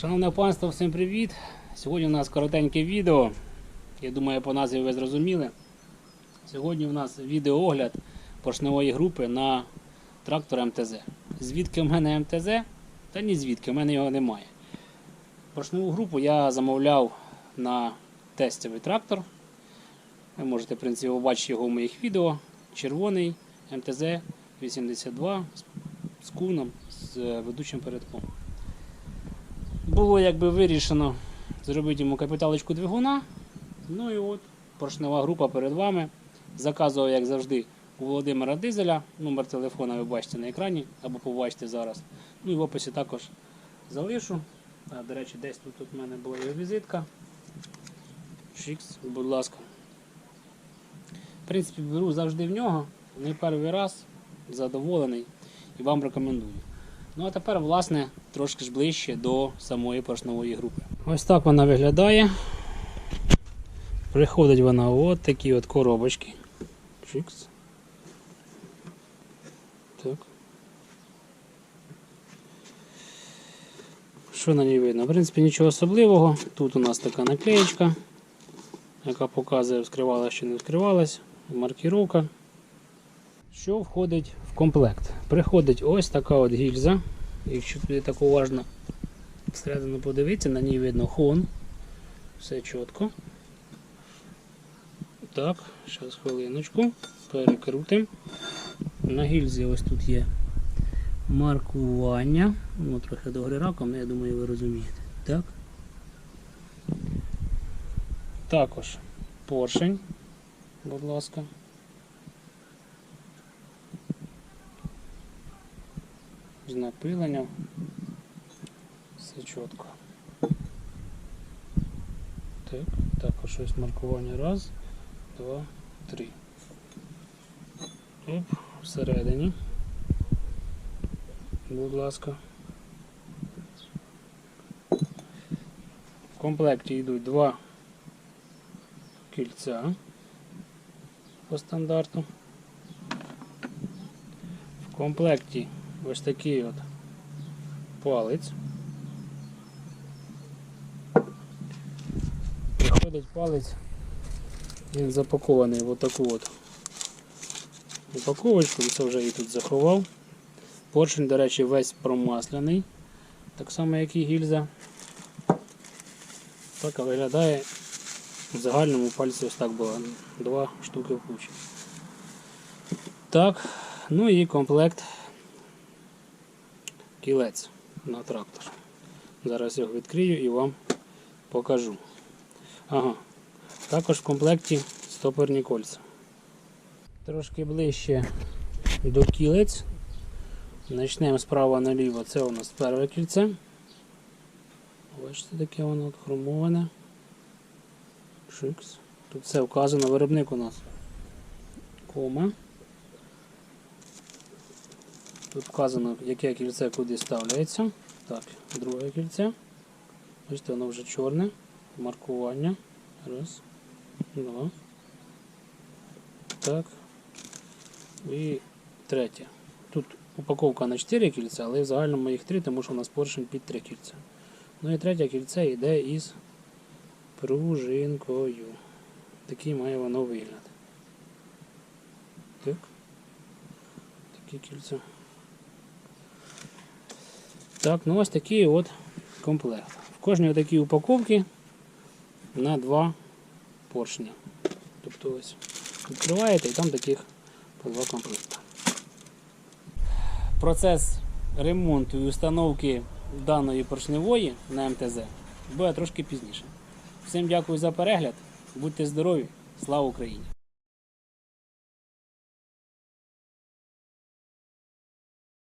Шановне панство, всім привіт! Сьогодні у нас коротеньке відео. Я думаю, по назві ви зрозуміли. Сьогодні у нас відеоогляд поршневої групи на трактор МТЗ. Звідки в мене МТЗ? Та ні звідки, в мене його немає. Поршневу групу я замовляв на тестовий трактор. Ви можете, в принципі, побачити його в моїх відео. Червоний МТЗ 82 з- куном, з ведучим передком. Було якби вирішено зробити йому капіталочку двигуна. Ну і от поршнева група перед вами. Заказував, як завжди, у Володимира Дизеля. Номер телефона ви бачите на екрані або побачите зараз. Ну і в описі також залишу. А, до речі, десь тут, в мене була його візитка. Шикс, будь ласка. В принципі, беру завжди в нього. Не перший раз задоволений і вам рекомендую. Ну а тепер, власне, трошки ж ближче до самої поршневої групи. Ось так вона виглядає. Приходить вона от такі от коробочки. Чикс. Так. Що на ній видно? В принципі, нічого особливого. Тут у нас така наклеєчка, яка показує, вскривалася чи не вскривалась. Маркіровка. Що входить в комплект? Приходить ось така от гільза. Якщо туди так уважно всередину подивитися, на ній видно хон. Все чітко. Так, зараз хвилиночку. Перекрутимо. На гільзі ось тут є маркування. Ну, трохи догори раком, я думаю, ви розумієте. Так. Також поршень, будь ласка. З напиленням. Все чітко. Так, також ось маркування. Раз, два, три. Оп, всередині. Будь ласка. В комплекті йдуть два кільця по стандарту. В комплекті ось такий от палець. Приходить палець, він запакований в отаку от упаковочку, це вже її тут заховав. Поршень, до речі, весь промасляний, так само як і гільза. Так виглядає в загальному пальці ось так було. Два штуки в кучі. Так, ну і комплект кілець на трактор. Зараз його відкрию і вам покажу. Ага. Також в комплекті стопорні кольця. Трошки ближче до кілець. Почнемо справа наліво. Це у нас перше кільце. Бачите, таке воно от хромоване. Шикс. Тут все вказано, виробник у нас. Кома. Тут вказано, яке кільце куди ставляється. Так, друге кільце. Бачите, воно вже чорне. Маркування. Раз, два. Так. І третє. Тут упаковка на 4 кільця, але в загальному їх 3, тому що у нас поршень під 3 кільця. Ну і третє кільце йде із пружинкою. Такий має воно вигляд. Так. Такі кільця. Так, ну ось такий от комплект. В кожній такій упаковці на два поршня. Тобто ось відкриваєте і там таких по два комплекти. Процес ремонту і установки даної поршневої на МТЗ буде трошки пізніше. Всім дякую за перегляд. Будьте здорові! Слава Україні!